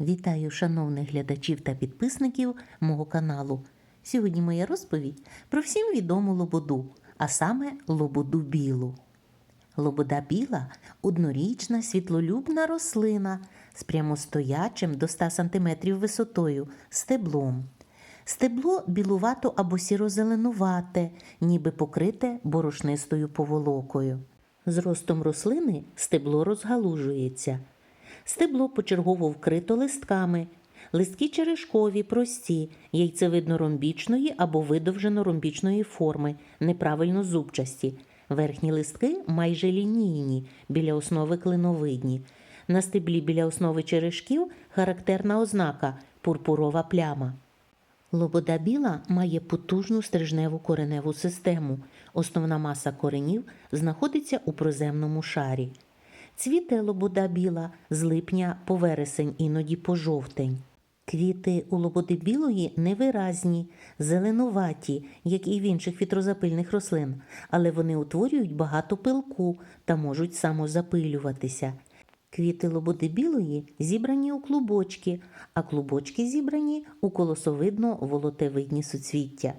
Вітаю шановних глядачів та підписників мого каналу. Сьогодні моя розповідь про всім відому лободу, а саме лободу білу. Лобода біла однорічна світлолюбна рослина з прямостоячим до 100 см висотою стеблом. Стебло білувато або сіро-зеленувате, ніби покрите борошнистою поволокою. З ростом рослини стебло розгалужується. Стебло почергово вкрито листками. Листки черешкові, прості, яйцевидно-ромбічної або видовжено-ромбічної форми, неправильно зубчасті. Верхні листки майже лінійні, біля основи клиновидні. На стеблі біля основи черешків характерна ознака пурпурова пляма. Лобода біла має потужну стрижневу кореневу систему. Основна маса коренів знаходиться у проземному шарі. Цвіте лобода біла з липня по вересень, іноді по жовтень. Квіти у лободи білої невиразні, зеленуваті, як і в інших вітрозапильних рослин, але вони утворюють багато пилку та можуть самозапилюватися. Квіти лободи білої зібрані у клубочки, а клубочки зібрані у колосовидно-волотевидні суцвіття.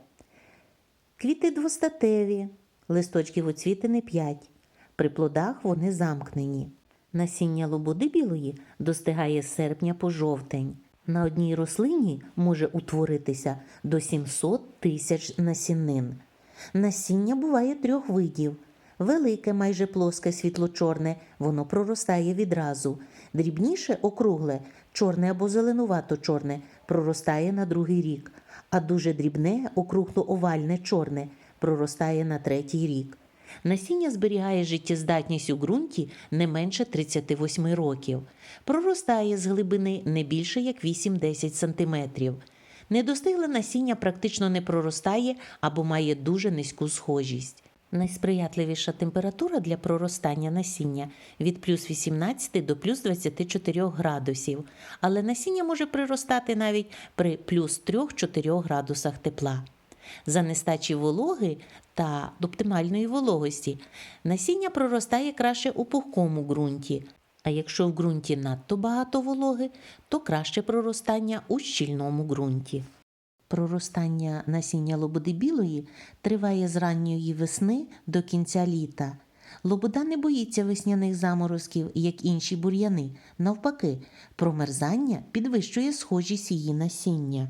Квіти двостатеві, листочків оцвітини 5. При плодах вони замкнені. Насіння лободи білої достигає серпня по жовтень. На одній рослині може утворитися до 700 тисяч насінин. Насіння буває трьох видів. Велике, майже плоске світло-чорне, воно проростає відразу. Дрібніше округле, чорне або зеленувато-чорне, проростає на другий рік, а дуже дрібне, округло-овальне чорне проростає на третій рік. Насіння зберігає життєздатність у ґрунті не менше 38 років. Проростає з глибини не більше як 8-10 см. Недостигле насіння практично не проростає або має дуже низьку схожість. Найсприятливіша температура для проростання насіння від плюс 18 до плюс 24 градусів, але насіння може приростати навіть при плюс 3-4 градусах тепла. За нестачі вологи та оптимальної вологості насіння проростає краще у пухкому ґрунті, а якщо в ґрунті надто багато вологи, то краще проростання у щільному ґрунті. Проростання насіння лободи білої триває з ранньої весни до кінця літа. Лобода не боїться весняних заморозків, як інші бур'яни. Навпаки, промерзання підвищує схожість її насіння.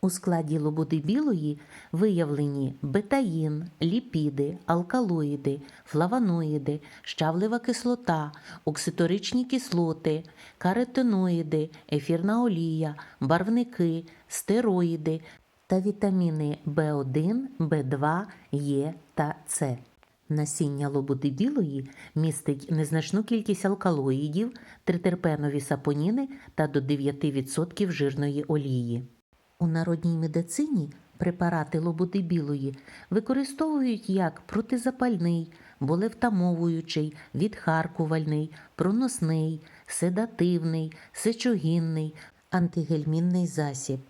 У складі лободи білої виявлені бетаїн, ліпіди, алкалоїди, флавоноїди, щавлева кислота, окситоричні кислоти, каротиноїди, ефірна олія, барвники, стероїди та вітаміни В1, В2, Е та С. Насіння лободи білої містить незначну кількість алкалоїдів, тритерпенові сапоніни та до 9% жирної олії. У народній медицині препарати лободи білої використовують як протизапальний, болевтамовуючий, відхаркувальний, проносний, седативний, сечогінний, антигельмінний засіб.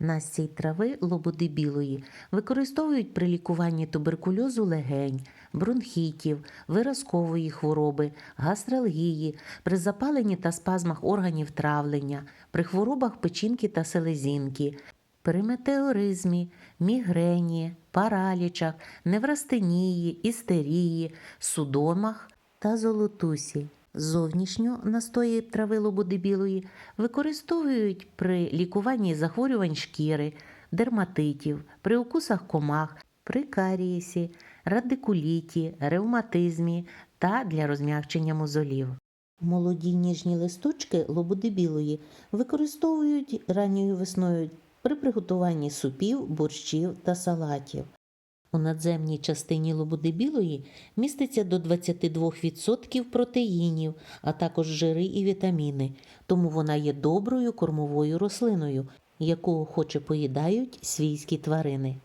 Настій трави лободи білої використовують при лікуванні туберкульозу легень, бронхітів, виразкової хвороби, гастралгії, при запаленні та спазмах органів травлення, при хворобах печінки та селезінки, при метеоризмі, мігрені, паралічах, неврастенії, істерії, судомах та золотусі. Зовнішньо настої трави лободи білої використовують при лікуванні захворювань шкіри, дерматитів, при укусах комах, при карієсі, радикуліті, ревматизмі та для розм'якчення мозолів. Молоді ніжні листочки лободи білої використовують ранньою весною при приготуванні супів, борщів та салатів. У надземній частині лободи білої міститься до 22% протеїнів, а також жири і вітаміни, тому вона є доброю кормовою рослиною, яку охоче поїдають свійські тварини.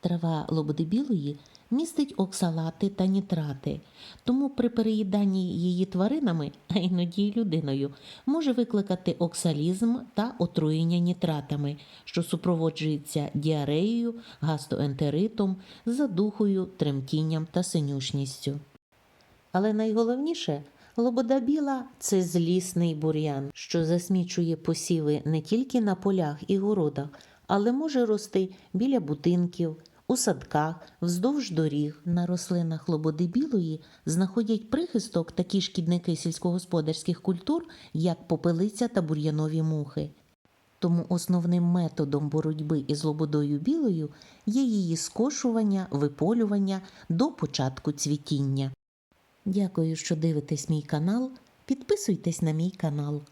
Трава лободи білої містить оксалати та нітрати, тому при переїданні її тваринами, а іноді й людиною, може викликати оксалізм та отруєння нітратами, що супроводжується діареєю, гастроентеритом, задухою, тремтінням та синюшністю. Але найголовніше Лобода біла це злісний бур'ян, що засмічує посіви не тільки на полях і городах, але може рости біля будинків, у садках, вздовж доріг. На рослинах лободи білої знаходять прихисток такі шкідники сільськогосподарських культур, як попелиця та бур'янові мухи. Тому основним методом боротьби із лободою білою є її скошування, виполювання до початку цвітіння. Дякую, що дивитесь мій канал. Підписуйтесь на мій канал.